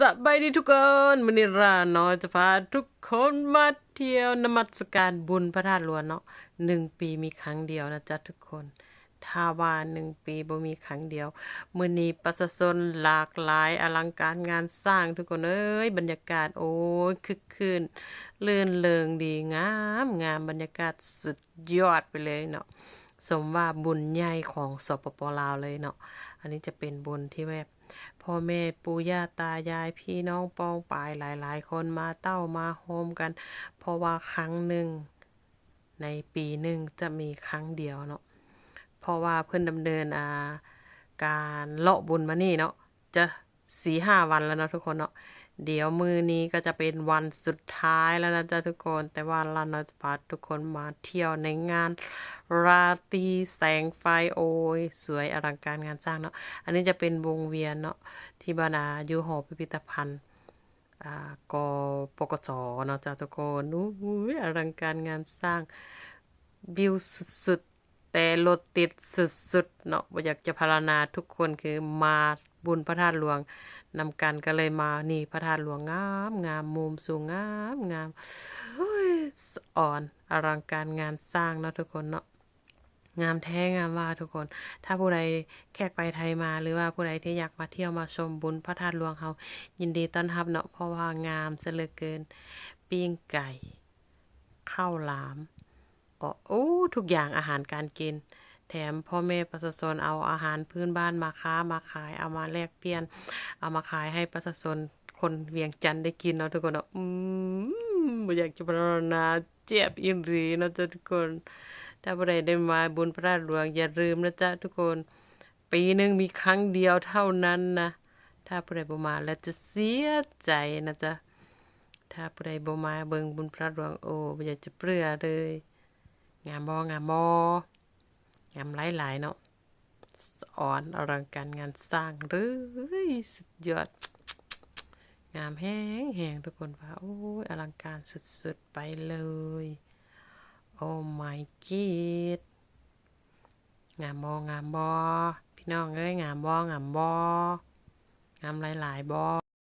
สบายดีทุกคนมันนี้ราน้อยจะพาทุกคนมาเที่ยวนมัสการบุญพระธาตุหลวงเนาะหนึ่งปีมีครั้งเดียวนะจ๊ะทุกคน ถ้าว่าหนึ่งปีบ่มีครั้งเดียว มือนี้ประชาชนหลากหลายอลังการงานสร้างทุกคนเอ้ยบรรยากาศโอ้ยคึกคืนลื่นเริงดีงามงามบรรยากาศสุดยอดไปเลยเนาะ สมว่าบุญใหญ่ของสปปลาวเลยเนาะ อันนี้จะเป็นบุญที่แบบพ่อแม่ปู่ย่าตายายพี่น้องปองปายหลายๆ คนมาเต้ามาโฮมกัน เพราะว่าครั้งหนึ่งในปีหนึ่งจะมีครั้งเดียวเนาะ เพราะว่าเพิ่อนดำเนินอ่าการเลาะบุญมานี่เนาะจะสี่ห้าวันแล้วเนาะทุกคนเนาะ เดี๋ยวมือนี้ก็จะเป็นวันสุดท้ายแล้วนะจ๊ะทุกคน แต่ว่าเรานะจะพาทุกคนมาเที่ยวในงาน ราตรีแสงไฟโอ้ยสวยอลังการงานสร้างเนาะ อันนี้จะเป็นวงเวียนเนาะที่บานาอยู่หอพิพิธภัณฑ์อ่ากปกสเนาะจ้าทุกคนอู้หูยอลังการงานสร้างวิวสุดๆ แต่รถติดสุดๆ เนาะอยากจะพารณนาทุกคนคือมา บุญพระธาตุหลวงนำกันก็เลยมานี่พระธาตุหลวงงามงามมุมสูงงามงามอ่อนอลังการงานสร้างเนาะทุกคนเนาะงามแท้งามว่าทุกคน ถ้าผู้ใดแขกไปไทยมาหรือว่าผู้ใดที่อยากมาเที่ยวมาชมบุญพระธาตุหลวงเฮายินดีต้อนรับเนาะเพราะว่างามเหลือเกินปิ้งไก่ข้าวหลามอ๋อโอ้ทุกอย่างอาหารการกิน แถมพ่อแม่ประชาชนเอาอาหารพื้นบ้านมาค้ามาขายเอามาแลกเปลี่ยน เอามาขายให้ประชาชนคนเวียงจันได้กินเนาะทุกคนเนาะอืมอยากจะพรรณนาเจ็บอินรีเนาะจ้ะทุกคน ถ้าผู้ใดได้มาบุญพระธาตุหลวงอย่าลืมนะจ๊ะทุกคน ปีหนึ่งมีครั้งเดียวเท่านั้นนะถ้าผู้ใดบ่มาแล้วจะเสียใจนะจ๊ะ ถ้าผู้ใดบ่มาเบิ่งบุญพระหลวงโอ้บ่อยากจะเปลือเลย งามบ่งามบ่ งามหลายๆเนาะสอ่อนอลังการงานสร้างเลยสุดยอด งามแห้งแหงทุกคนว่าโอ้ยอลังการสุดๆไปเลย โอ้ my god งามบองามบอพี่น้องเอ้ยงามบองามบองามหลายๆบอ